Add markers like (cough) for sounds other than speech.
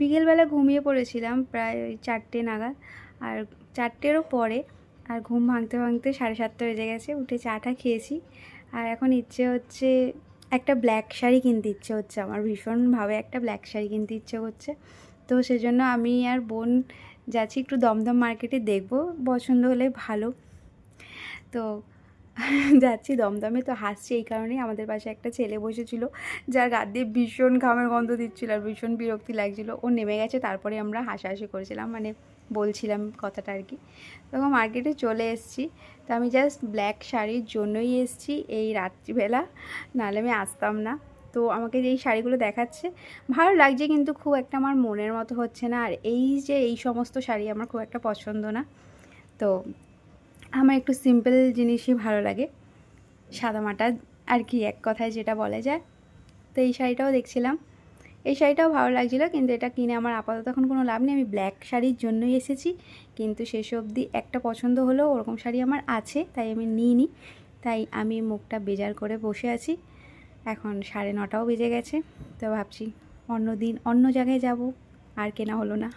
বিকেলবেলা ঘুমিয়ে পড়েছিলাম প্রায় ওই চারটে নাগাদ। আর চারটেরও পরে আর ঘুম ভাঙতে ভাঙতে সাড়ে সাতটা বেজে গেছে, উঠে চাটা খেয়েছি। আর এখন ইচ্ছে হচ্ছে একটা ব্ল্যাক শাড়ি কিনতে ইচ্ছে হচ্ছে আমার, ভীষণভাবে একটা ব্ল্যাক শাড়ি কিনতে ইচ্ছে করছে। তো সেজন্য আমি আর বোন যাচ্ছি একটু দমদম মার্কেটে দেখব, পছন্দ হলে ভালো। তো (laughs) যাচ্ছি, দমদমে। তো হাসছি এই কারণেই আমাদের পাশে একটা ছেলে বসেছিল, যার গাদ দিয়ে ভীষণ ঘামের গন্ধ দিচ্ছিল আর ভীষণ বিরক্তি লাগছিল। ও নেমে গেছে, তারপরে আমরা হাসাহাসি করেছিলাম মানে বলছিলাম কথাটা আর কি। তখন মার্কেটে চলে এসেছি। তো আমি জাস্ট ব্ল্যাক শাড়ির জন্যই এসেছি এই রাত্রিবেলা, নাহলে আমি আসতাম না। তো আমাকে যে এই শাড়িগুলো দেখাচ্ছে, ভালো লাগছে কিন্তু খুব একটা আমার মনের মতো হচ্ছে না। আর এই যে এই সমস্ত শাড়ি আমার খুব একটা পছন্দ না। তো আমার একটু সিম্পল জিনিসই ভালো লাগে। সাদামাটা আর কি এক কথায় যেটা বলা যায়। তো এই শাড়িটাও দেখছিলাম। এই শাড়িটাও ভালো লাগছিল, কিন্তু এটা কিনে আমার আপাতত এখন কোনো লাভ নেই। আমি ব্ল্যাক শাড়ির জন্যই এসেছি, কিন্তু শেষ অবধি একটা পছন্দ হলেও ওরকম শাড়ি আমার আছে, তাই আমি নিইনি। তাই আমি মুখটা বেজার করে বসে আছি। এখন সাড়ে নটাও বেজে গেছে, তো ভাবছি অন্য দিন অন্য জায়গায় যাব, আর কেনা হলো না।